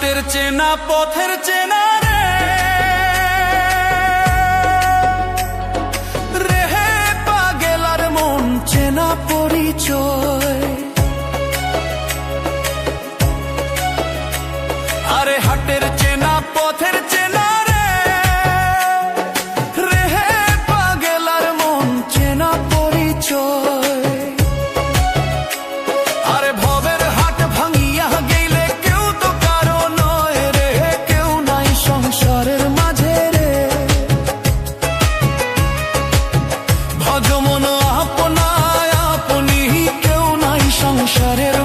ঘাটের চেনা পথের চেনা। shut it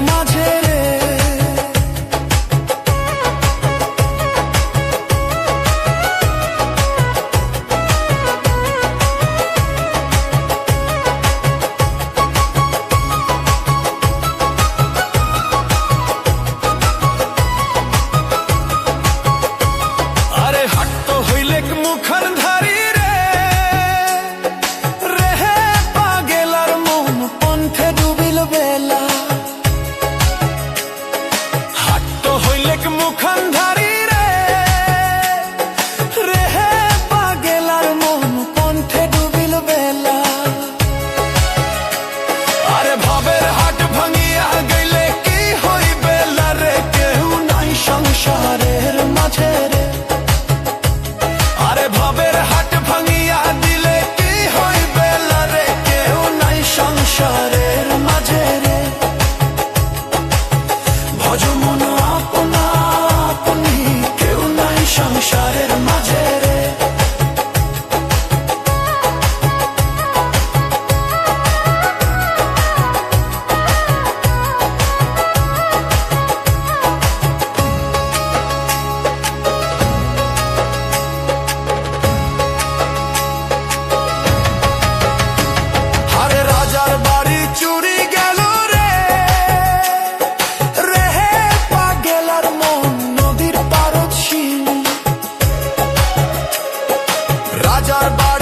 llores. your body.